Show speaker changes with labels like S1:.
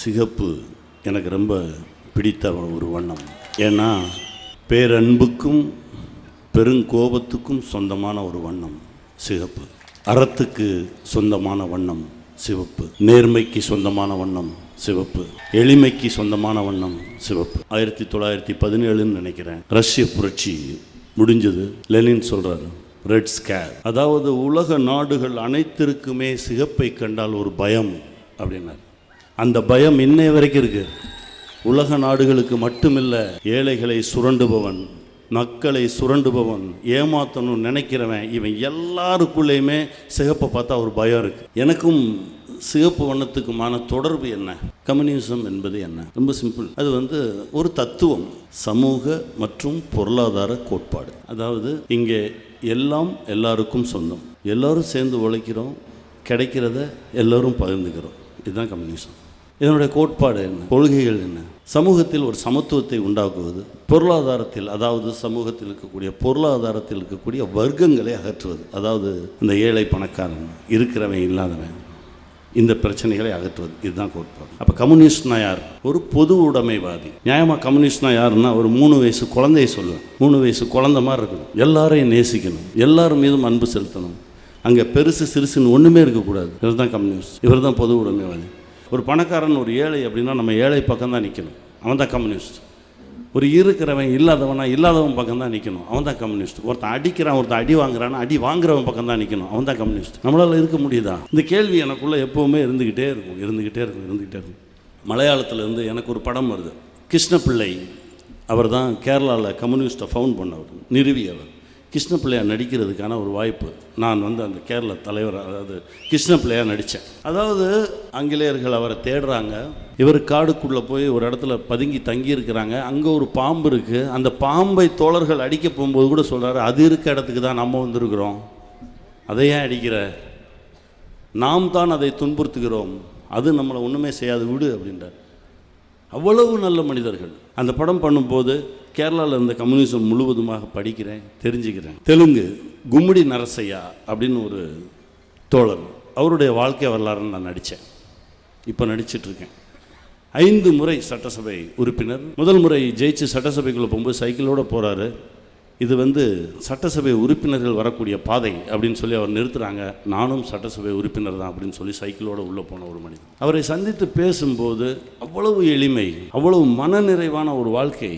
S1: சிகப்பு எனக்கு ரொம்ப பிடித்த ஒரு வண்ணம். ஏன்னா பேரன்புக்கும் பெருங்கோபத்துக்கும் சொந்தமான ஒரு வண்ணம் சிகப்பு. அறத்துக்கு சொந்தமான வண்ணம் சிவப்பு. நேர்மைக்கு சொந்தமான வண்ணம் சிவப்பு. எளிமைக்கு சொந்தமான வண்ணம் சிவப்பு. ஆயிரத்தி தொள்ளாயிரத்தி பதினேழுன்னு நினைக்கிறேன். ரஷ்ய புரட்சி முடிஞ்சது. லெனின் சொல்கிறார் ரெட் ஸ்கேர் அதாவது உலக நாடுகள் அனைத்திற்குமே சிகப்பை கண்டால் ஒரு பயம் அப்படின்னார். அந்த பயம் இன்னைய வரைக்கும் இருக்கு. உலக நாடுகளுக்கு மட்டுமில்ல ஏழைகளை சுரண்டுபவன் மக்களை சுரண்டுபவன் ஏமாத்தணும்னு நினைக்கிறவன் இவன் எல்லாருக்குள்ளேயுமே சிகப்பை பார்த்தா ஒரு பயம் இருக்கு. எனக்கும் சிகப்பு வண்ணத்துக்குமான தொடர்பு என்ன? கம்யூனிசம் என்பது என்ன? ரொம்ப சிம்பிள். அது வந்து ஒரு தத்துவம் சமூக மற்றும் பொருளாதார கோட்பாடு. அதாவது இங்கே எல்லாம் எல்லாருக்கும் சொந்தம். எல்லோரும் சேர்ந்து உழைக்கிறோம் கிடைக்கிறத எல்லோரும் பகிர்ந்துக்கிறோம். இதுதான் கம்யூனிசம். இதனுடைய கோட்பாடு என்ன? கொள்கைகள் என்ன? சமூகத்தில் ஒரு சமத்துவத்தை உண்டாக்குவது பொருளாதாரத்தில் அதாவது சமூகத்தில் இருக்கக்கூடிய பொருளாதாரத்தில் இருக்கக்கூடிய வர்க்கங்களை அகற்றுவது. அதாவது இந்த ஏழை பணக்காரன் இருக்கிறவன் இல்லாதவன் இந்த பிரச்சனைகளை அகற்றுவது. இதுதான் கோட்பாடு. அப்போ கம்யூனிஸ்ட்னா யார்? ஒரு பொது உடைமைவாதி. நியாயமாக கம்யூனிஸ்ட்னா யாருன்னா ஒரு மூணு வயசு குழந்தைய சொல்லுவேன். மூணு வயசு குழந்தை மாதிரி இருக்கணும். எல்லாரையும் நேசிக்கணும். எல்லார் மீதும் அன்பு செலுத்தணும். அங்கே பெருசு சிறுசுன்னு ஒன்றுமே இருக்கக்கூடாது. இவர் தான் கம்யூனிஸ்ட். இவர் தான் பொது உடைமைவாதி. ஒரு பணக்காரன் ஒரு ஏழை அப்படின்னா நம்ம ஏழை பக்கம் தான் நிற்கணும் அவன் தான் கம்யூனிஸ்ட். ஒரு இருக்கிறவன் இல்லாதவனா இல்லாதவன் பக்கம் தான் நிற்கணும் அவன் தான் கம்யூனிஸ்ட். ஒருத்தன் அடிக்கிறான் ஒருத்தன் அடி வாங்குறான் அடி வாங்குறவன் பக்கம் தான் நிற்கணும் அவன் தான் கம்யூனிஸ்ட். நம்மளால் இருக்க முடியுதா? இந்த கேள்வி எனக்குள்ளே எப்போவுமே இருந்துக்கிட்டே இருக்கும். இருந்துக்கிட்டே இருக்கும் இருந்துக்கிட்டே இருக்கும். மலையாளத்துலேருந்து எனக்கு ஒரு படம் வருது. கிருஷ்ணபிள்ளை அவர் தான் கேரளாவில் கம்யூனிஸ்ட்டை ஃபவுண்ட் பண்ணவர் நிறுவியவர் கிருஷ்ணபிள்ளையா நடிக்கிறதுக்கான ஒரு வாய்ப்பு. நான் வந்து அந்த கேரள தலைவர் அதாவது கிருஷ்ணபிள்ளையா நடித்தேன் அதாவது ஆங்கிலேயர்கள் அவரை தேடுறாங்க. இவர் காடுக்குள்ளே போய் ஒரு இடத்துல பதுங்கி தங்கி இருக்கிறாங்க. அங்கே ஒரு பாம்பு இருக்குது அந்த பாம்பை தோழர்கள் அடிக்க போகும்போது கூட சொல்கிறாரு அது இருக்க இடத்துக்கு தான் நம்ம வந்திருக்கிறோம். அதை ஏன் அடிக்கிற? நாம் தான் அதை துன்புறுத்துகிறோம். அது நம்மளை ஒன்றுமே செய்யாது. விடு அப்படின்றார். அவ்வளவு நல்ல மனிதர்கள். அந்த படம் பண்ணும்போது கேரளாவில் இருந்த கம்யூனிசம் முழுவதுமாக படிக்கிறேன் தெரிஞ்சுக்கிறேன். தெலுங்கு கும்முடி நரசையா அப்படின்னு ஒரு தோழர். அவருடைய வாழ்க்கை வரலாறுன்னு நான் நடித்தேன். இப்போ நடிச்சிட்ருக்கேன். ஐந்து முறை சட்டசபை உறுப்பினர். முதல் முறை ஜெயிச்சு சட்டசபைக்குள்ளே போகும்போது சைக்கிளோடு போகிறாரு இது வந்து சட்டசபை உறுப்பினர்கள் வரக்கூடிய பாதை அப்படின்னு சொல்லி அவர் நிறுத்துகிறாங்க நானும் சட்டசபை உறுப்பினர் தான் அப்படின்னு சொல்லி சைக்கிளோடு உள்ளே போன ஒரு மனிதன். அவரை சந்தித்து பேசும்போது அவ்வளவு எளிமை அவ்வளவு மனநிறைவான ஒரு வாழ்க்கை